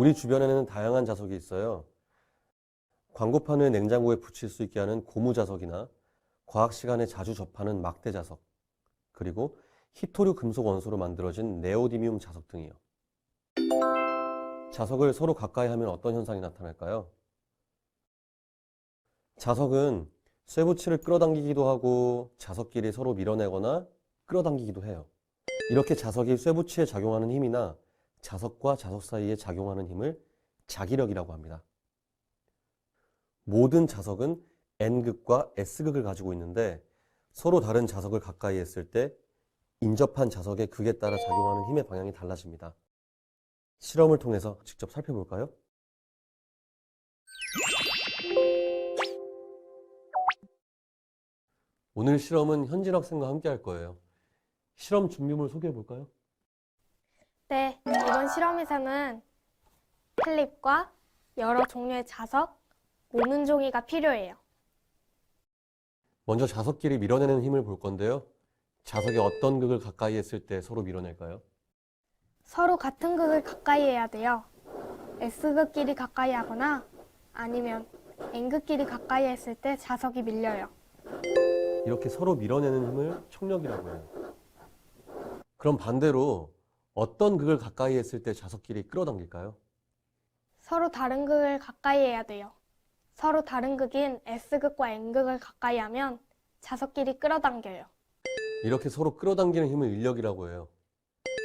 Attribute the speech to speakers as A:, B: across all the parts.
A: 우리 주변에는 다양한 자석이 있어요. 광고판을 냉장고에 붙일 수 있게 하는 고무 자석이나 과학 시간에 자주 접하는 막대 자석, 그리고 히토류 금속 원소로 만들어진 네오디뮴 자석 등이요. 자석을 서로 가까이 하면 어떤 현상이 나타날까요? 자석은 쇠붙이를 끌어당기기도 하고 자석끼리 서로 밀어내거나 끌어당기기도 해요. 이렇게 자석이 쇠붙이에 작용하는 힘이나 자석과 자석 사이에 작용하는 힘을 자기력이라고 합니다. 모든 자석은 N극과 S극을 가지고 있는데 서로 다른 자석을 가까이 했을 때 인접한 자석의 극에 따라 작용하는 힘의 방향이 달라집니다. 실험을 통해서 직접 살펴볼까요? 오늘 실험은 현진 학생과 함께 할 거예요. 실험 준비물 소개해 볼까요?
B: 네, 이번 실험에서는 클립과 여러 종류의 자석, 모는 종이가 필요해요.
A: 먼저 자석끼리 밀어내는 힘을 볼 건데요. 자석이 어떤 극을 가까이 했을 때 서로 밀어낼까요?
B: 서로 같은 극을 가까이 해야 돼요. S극끼리 가까이 하거나 아니면 N극끼리 가까이 했을 때 자석이 밀려요.
A: 이렇게 서로 밀어내는 힘을 청력이라고 해요. 그럼 반대로 어떤 극을 가까이 했을 때 자석끼리 끌어당길까요?
B: 서로 다른 극을 가까이 해야 돼요. 서로 다른 극인 S극과 N극을 가까이 하면 자석끼리 끌어당겨요.
A: 이렇게 서로 끌어당기는 힘을 인력이라고 해요.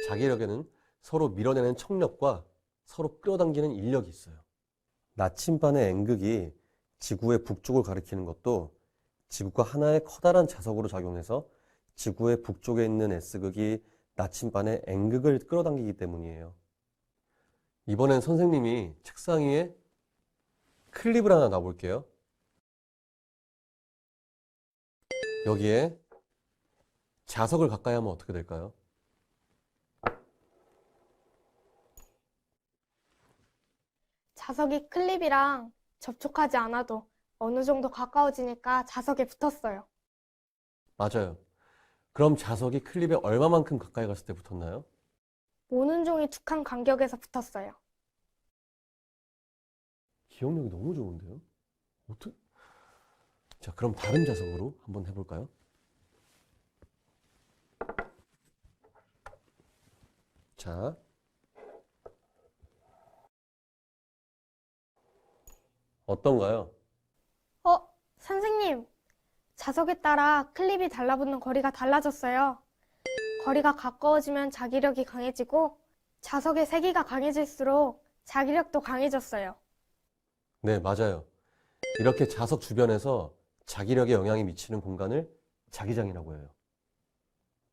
A: 자기력에는 서로 밀어내는 청력과 서로 끌어당기는 인력이 있어요. 나침반의 N극이 지구의 북쪽을 가리키는 것도 지구가 하나의 커다란 자석으로 작용해서 지구의 북쪽에 있는 S극이 나침반의 N극을 끌어당기기 때문이에요. 이번엔 선생님이 책상 위에 클립을 하나 놔볼게요. 여기에 자석을 가까이 하면 어떻게 될까요?
B: 자석이 클립이랑 접촉하지 않아도 어느 정도 가까워지니까 자석에 붙었어요.
A: 맞아요. 그럼 자석이 클립에 얼마만큼 가까이 갔을 때 붙었나요?
B: 모는 종이 두 칸 간격에서 붙었어요.
A: 기억력이 너무 좋은데요? 어떻게? 자, 그럼 다른 자석으로 한번 해볼까요? 자, 어떤가요?
B: 어, 선생님. 자석에 따라 클립이 달라붙는 거리가 달라졌어요. 거리가 가까워지면 자기력이 강해지고 자석의 세기가 강해질수록 자기력도 강해졌어요.
A: 네, 맞아요. 이렇게 자석 주변에서 자기력에 영향이 미치는 공간을 자기장이라고 해요.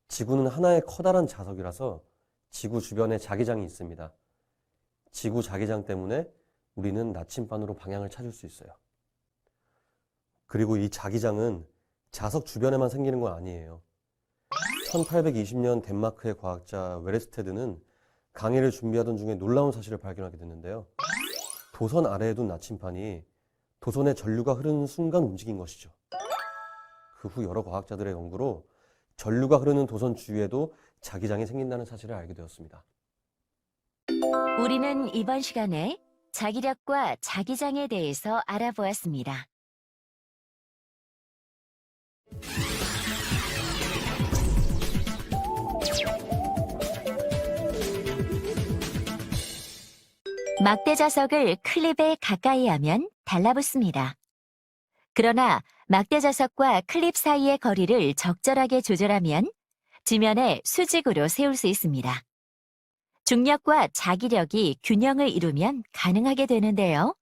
A: 지구는 하나의 커다란 자석이라서 지구 주변에 자기장이 있습니다. 지구 자기장 때문에 우리는 나침반으로 방향을 찾을 수 있어요. 그리고 이 자기장은 자석 주변에만 생기는 건 아니에요. 1820년 덴마크의 과학자 웨레스테드는 강의를 준비하던 중에 놀라운 사실을 발견하게 됐는데요. 도선 아래에 둔 나침반이 도선의 전류가 흐르는 순간 움직인 것이죠. 그 후 여러 과학자들의 연구로 전류가 흐르는 도선 주위에도 자기장이 생긴다는 사실을 알게 되었습니다.
C: 우리는 이번 시간에 자기력과 자기장에 대해서 알아보았습니다. 막대 자석을 클립에 가까이 하면 달라붙습니다. 그러나 막대 자석과 클립 사이의 거리를 적절하게 조절하면 지면에 수직으로 세울 수 있습니다. 중력과 자기력이 균형을 이루면 가능하게 되는데요.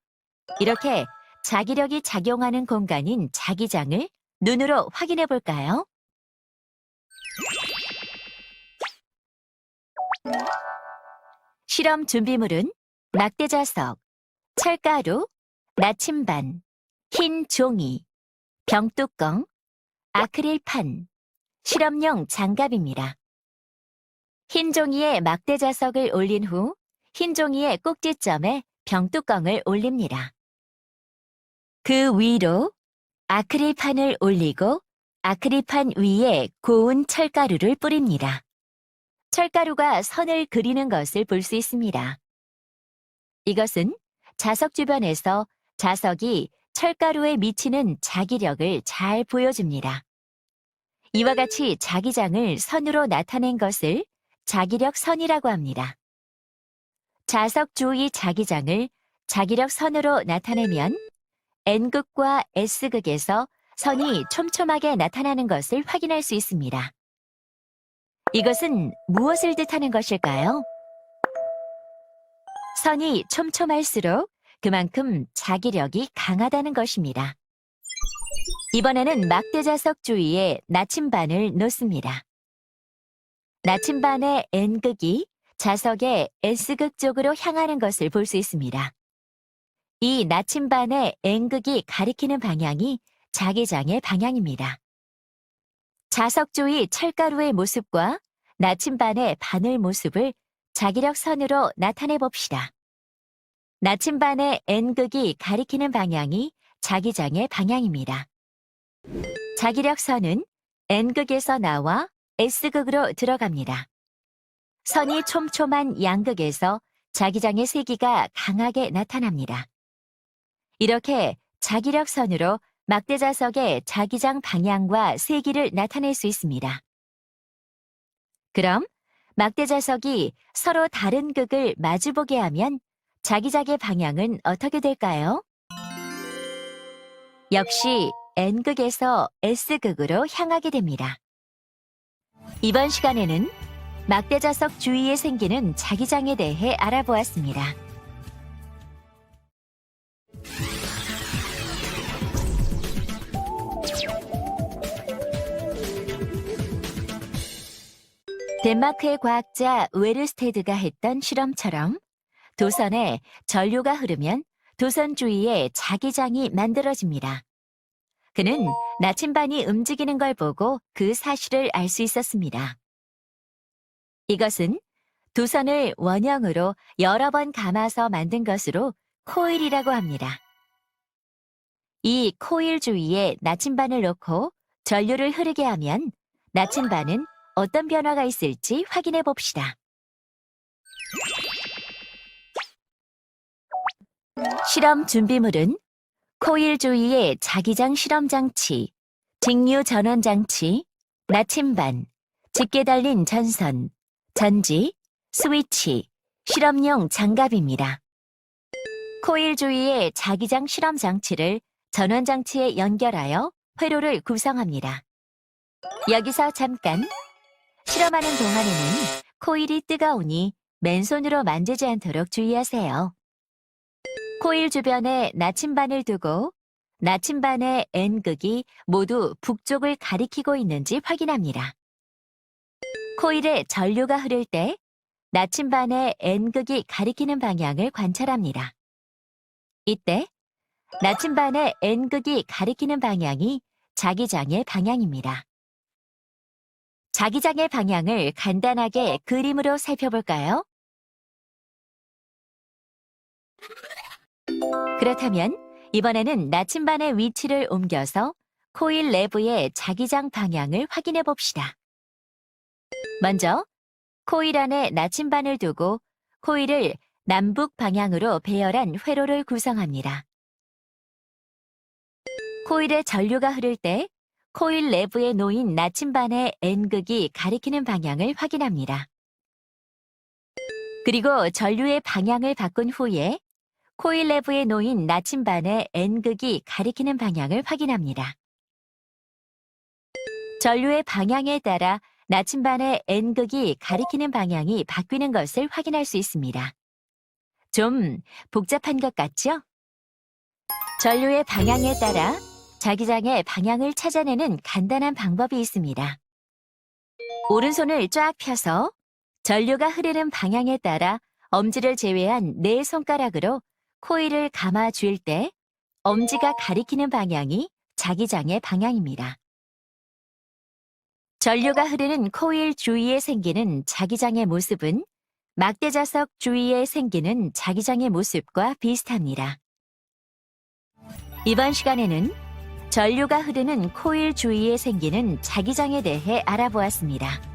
C: 이렇게 자기력이 작용하는 공간인 자기장을 눈으로 확인해 볼까요? 실험 준비물은 막대자석, 철가루, 나침반, 흰 종이, 병뚜껑, 아크릴판, 실험용 장갑입니다. 흰 종이에 막대 자석을 올린 후 흰 종이의 꼭지점에 병뚜껑을 올립니다. 그 위로 아크릴판을 올리고 아크릴판 위에 고운 철가루를 뿌립니다. 철가루가 선을 그리는 것을 볼 수 있습니다. 이것은 자석 주변에서 자석이 철가루에 미치는 자기력을 잘 보여줍니다. 이와 같이 자기장을 선으로 나타낸 것을 자기력 선이라고 합니다. 자석 주위 자기장을 자기력 선으로 나타내면 N극과 S극에서 선이 촘촘하게 나타나는 것을 확인할 수 있습니다. 이것은 무엇을 뜻하는 것일까요? 선이 촘촘할수록 그만큼 자기력이 강하다는 것입니다. 이번에는 막대자석 주위에 나침반을 놓습니다. 나침반의 N극이 자석의 S극 쪽으로 향하는 것을 볼 수 있습니다. 이 나침반의 N극이 가리키는 방향이 자기장의 방향입니다. 자석 주위 철가루의 모습과 나침반의 바늘 모습을 자기력 선으로 나타내 봅시다. 나침반의 N극이 가리키는 방향이 자기장의 방향입니다. 자기력 선은 N극에서 나와 S극으로 들어갑니다. 선이 촘촘한 양극에서 자기장의 세기가 강하게 나타납니다. 이렇게 자기력 선으로 막대자석의 자기장 방향과 세기를 나타낼 수 있습니다. 그럼 막대자석이 서로 다른 극을 마주보게 하면 자기장의 방향은 어떻게 될까요? 역시 N극에서 S극으로 향하게 됩니다. 이번 시간에는 막대자석 주위에 생기는 자기장에 대해 알아보았습니다. 덴마크의 과학자 웨르스테드가 했던 실험처럼 도선에 전류가 흐르면 도선 주위에 자기장이 만들어집니다. 그는 나침반이 움직이는 걸 보고 그 사실을 알 수 있었습니다. 이것은 도선을 원형으로 여러 번 감아서 만든 것으로 코일이라고 합니다. 이 코일 주위에 나침반을 놓고 전류를 흐르게 하면 나침반은 어떤 변화가 있을지 확인해 봅시다. 실험 준비물은 코일 주위의 자기장 실험 장치, 직류 전원 장치, 나침반, 짙게 달린 전선, 전지, 스위치, 실험용 장갑입니다. 코일 주위의 자기장 실험 장치를 전원 장치에 연결하여 회로를 구성합니다. 여기서 잠깐 실험하는 동안에는 코일이 뜨거우니 맨손으로 만지지 않도록 주의하세요. 코일 주변에 나침반을 두고 나침반의 N극이 모두 북쪽을 가리키고 있는지 확인합니다. 코일에 전류가 흐를 때 나침반의 N극이 가리키는 방향을 관찰합니다. 이때 나침반의 N극이 가리키는 방향이 자기장의 방향입니다. 자기장의 방향을 간단하게 그림으로 살펴볼까요? 그렇다면 이번에는 나침반의 위치를 옮겨서 코일 내부의 자기장 방향을 확인해 봅시다. 먼저 코일 안에 나침반을 두고 코일을 남북 방향으로 배열한 회로를 구성합니다. 코일에 전류가 흐를 때 코일 내부에 놓인 나침반의 N극이 가리키는 방향을 확인합니다. 그리고 전류의 방향을 바꾼 후에 코일 내부에 놓인 나침반의 N극이 가리키는 방향을 확인합니다. 전류의 방향에 따라 나침반의 N극이 가리키는 방향이 바뀌는 것을 확인할 수 있습니다. 좀 복잡한 것 같죠? 전류의 방향에 따라 자기장의 방향을 찾아내는 간단한 방법이 있습니다. 오른손을 쫙 펴서 전류가 흐르는 방향에 따라 엄지를 제외한 네 손가락으로 코일을 감아 쥘때 엄지가 가리키는 방향이 자기장의 방향입니다. 전류가 흐르는 코일 주위에 생기는 자기장의 모습은 막대자석 주위에 생기는 자기장의 모습과 비슷합니다. 이번 시간에는 전류가 흐르는 코일 주위에 생기는 자기장에 대해 알아보았습니다.